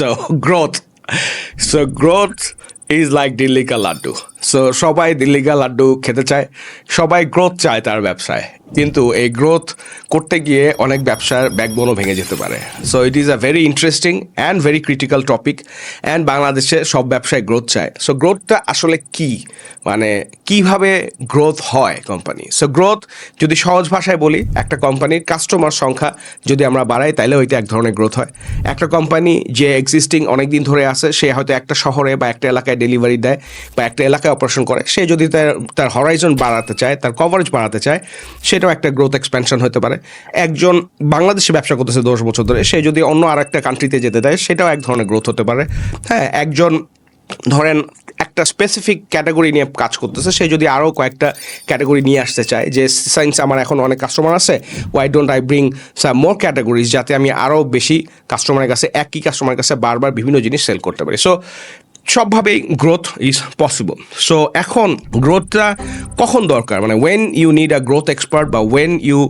So growth. So growth is like the liquor laddu. So সবাই দিল্লি কা লাড্ডু খেতে চায়, সবাই গ্রোথ চায় তার ব্যবসায়। কিন্তু এই গ্রোথ করতে গিয়ে অনেক ব্যবসার ব্যাকবোনও ভেঙে যেতে পারে। So it is a very interesting and very critical topic and বাংলাদেশে সব ব্যবসায় গ্রোথ চায়। সো গ্রোথটা আসলে কি? মানে কীভাবে গ্রোথ হয় কোম্পানি সো গ্রোথ যদি সহজ ভাষায় বলি, একটা কোম্পানির কাস্টমার সংখ্যা যদি আমরা বাড়াই তাহলে ওইটা এক ধরনের গ্রোথ হয়। একটা কোম্পানি যে এক্সিস্টিং অনেক দিন ধরে আছে, সে হয়তো একটা শহরে বা একটা এলাকায় ডেলিভারি দেয়, বা একটা এলাকায় অপারেশন করে। সে যদি তার তার হরাইজন বাড়াতে চায়, তার কভারেজ বাড়াতে চায়, সেটাও একটা গ্রোথ এক্সপেনশন হতে পারে। একজন বাংলাদেশে ব্যবসা করতেছে দশ বছর ধরে, সে যদি অন্য আর একটা কান্ট্রিতে যেতে দেয় সেটাও এক ধরনের গ্রোথ হতে পারে। হ্যাঁ একজন, ধরেন একটা স্পেসিফিক ক্যাটাগরি নিয়ে কাজ করতেছে, সে যদি আরও কয়েকটা ক্যাটাগরি নিয়ে আসতে চায়, যে সায়েন্স আমার এখন অনেক কাস্টমার আছে why don't I bring some more categories যাতে আমি আরও বেশি কাস্টমারের কাছে, একই কাস্টমারের কাছে বারবার বিভিন্ন জিনিস সেল করতে পারি। সো সবভাবেই গ্রোথ ইজ পসিবল সো এখন গ্রোথটা কখন দরকার মানে when you need a growth expert বা when you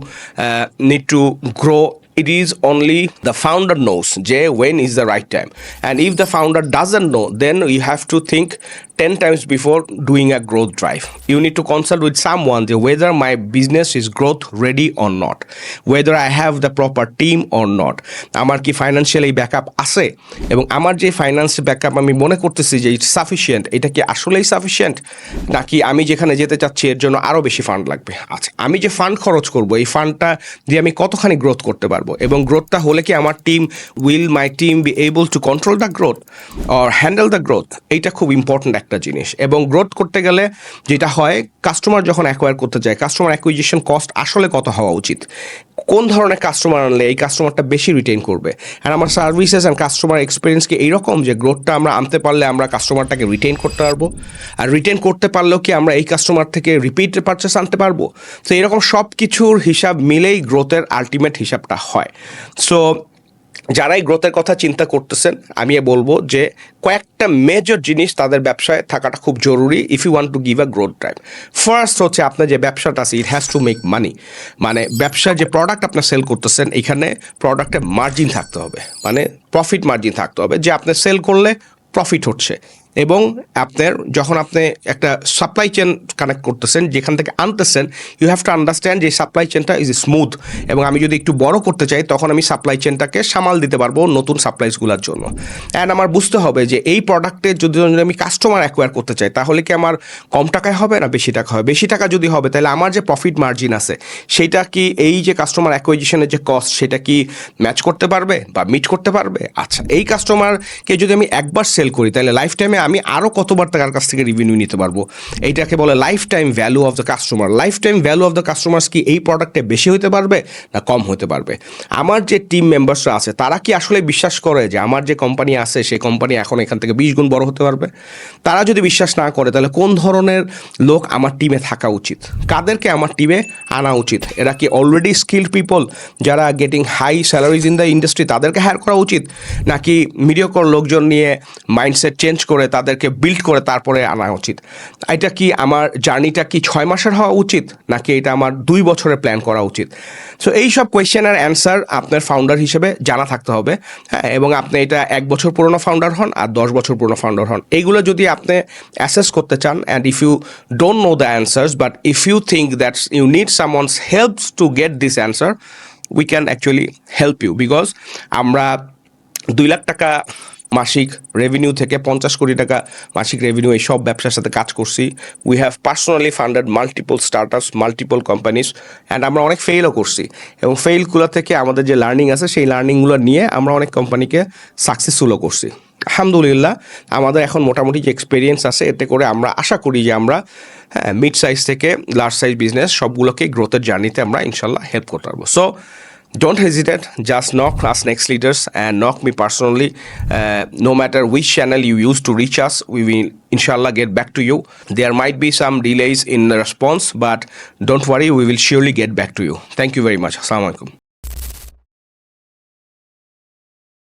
need to grow it is only the founder knows যে when is the right time and if the founder doesn't know then you have to think 10 times before doing a growth drive. You need to consult with someone whether my business is growth ready or not, whether i have the proper team or not. আমার কি financially backup আছে? এবং আমার যে finance backup আমি মনে করতেছি যে ইটস সাফিসিয়েন্ট এটা কি আসলেই সাফিসিয়েন্ট নাকি আমি যেখানে যেতে চাচ্ছি, এর জন্য আরও বেশি ফান্ড লাগবে? আচ্ছা আমি যে ফান্ড খরচ করব, এই ফান্ডটা দিয়ে আমি কতখানি গ্রোথ করতে পারব? এবং গ্রোথটা হলে কি আমার team will my team be able to control the growth or handle the growth এইটা খুব ইম্পর্ট্যান্ট একটা জিনিস। এবং গ্রোথ করতে গেলে যেটা হয় কাস্টমার যখন অ্যাকোয়ার করতে যায় কাস্টমার অ্যাকুইজিশন কস্ট আসলে কত হওয়া উচিত? কোন ধরনের কাস্টমার আনলে এই কাস্টমারটা বেশি রিটেন করবে? আর আমার সার্ভিসেস অ্যান্ড কাস্টমার এক্সপিরিয়েন্স কি এইরকম যে গ্রোথটা আমরা আনতে পারলে আমরা কাস্টমারটাকে রিটেন করতে পারব? আর রিটেন করতে পারলেও কি আমরা এই কাস্টমার থেকে রিপিট পারচেস আনতে পারব? তো এরকম সব কিছুর হিসাব মিলেই গ্রোথের আলটিমেট হিসাবটা হয়। সো যারাই গ্রোথের কথা চিন্তা করতেছেন, আমি বলব যে কয়েকটা মেজর জিনিস তাদের ব্যবসায় থাকাটা খুব জরুরি if you want to give a growth drive first হচ্ছে আপনার যে ব্যবসাটা আছে it has to make money মানে ব্যবসার যে প্রোডাক্ট আপনার সেল করতেছেন, এখানে প্রোডাক্টে মার্জিন থাকতে হবে। মানে প্রফিট মার্জিন থাকতে হবে, যে আপনি সেল করলে প্রফিট হচ্ছে। এবং আপনার যখন আপনি একটা সাপ্লাই চেন কানেক্ট করতেছেন, যেখান থেকে আনতেছেন ইউ হ্যাভ টু আন্ডারস্ট্যান্ড যে সাপ্লাই চেনটা ইজ স্মুথ এবং আমি যদি একটু বড় করতে চাই, তখন আমি সাপ্লাই চেনটাকে সামাল দিতে পারব নতুন সাপ্লাইসগুলোর জন্য। অ্যান্ড আমার বুঝতে হবে যে এই প্রোডাক্টে যদি আমি কাস্টমার অ্যাকোয়ার করতে চাই, তাহলে কি আমার কম টাকায় হবে না বেশি টাকা হবে? বেশি টাকা যদি হবে, তাহলে আমার যে প্রফিট মার্জিন আছে সেইটা কি এই যে কাস্টমার অ্যাকুইজিশনের যে কস্ট সেটা কি ম্যাচ করতে পারবে বা মিট করতে পারবে? আচ্ছা এই কাস্টমারকে যদি আমি একবার সেল করি, তাহলে লাইফ টাইমে আমি আরও কতবার তার কাছ থেকে রিভিনিউ নিতে পারব? এইটাকে বলে lifetime value of the customer lifetime value of the customers কি এই প্রোডাক্টে বেশি হতে পারবে না কম হতে পারবে? আমার যে টিম মেম্বার্সরা আছে, তারা কি আসলে বিশ্বাস করে যে আমার যে কোম্পানি আছে, সেই কোম্পানি এখন এখান থেকে বিশ গুণ বড় হতে পারবে? তারা যদি বিশ্বাস না করে, তাহলে কোন ধরনের লোক আমার টিমে থাকা উচিত? কাদেরকে আমার টিমে আনা উচিত? এরা কি অলরেডি স্কিল্ড পিপল যারা getting high salaries in the industry তাদেরকে হায়ার করা উচিত? নাকি মিডিয়কর লোকজন নিয়ে মাইন্ডসেট চেঞ্জ করে তাদেরকে বিল্ড করে তারপরে আনা উচিত। এটা কি আমার জার্নিটা কি ছয় মাসের হওয়া উচিত? নাকি এটা আমার দুই বছরের প্ল্যান করা উচিত? সো এই সব কোয়েশ্চেনের অ্যান্সার আপনার ফাউন্ডার হিসেবে জানা থাকতে হবে। হ্যাঁ এবং আপনি এটা এক বছর পুরনো ফাউন্ডার হন আর দশ বছর পুরনো ফাউন্ডার হন। এইগুলো যদি আপনি অ্যাসেস করতে চান and if you don't know the answers but if you think that you need someone's helps to get this answer we can actually help you because আমরা দুই লাখ টাকা মাসিক রেভিনিউ থেকে পঞ্চাশ কোটি টাকা মাসিক রেভিনিউ এই সব ব্যবসার সাথে কাজ করছি। We have personally funded multiple starters multiple companies and আমরা অনেক ফেলও করছি। এবং ফেইলগুলো থেকে আমাদের যে লার্নিং আছে, সেই লার্নিংগুলো নিয়ে আমরা অনেক কোম্পানিকে সাকসেসফুলও করছি। আলহামদুলিল্লাহ, আমাদের এখন মোটামুটি যে এক্সপিরিয়েন্স আছে, এতে করে আমরা আশা করি যে আমরা হ্যাঁ মিড সাইজ থেকে লার্জ সাইজ বিজনেস সবগুলোকে গ্রোথের জার্নিতে আমরা ইনশাল্লাহ হেল্প করতে পারব। So don't hesitate just knock us next leaders and knock me personally uh, no matter which channel you use to reach us we will inshallah get back to you there might be some delays in response but don't worry we will surely get back to you thank you very much assalamu alaikum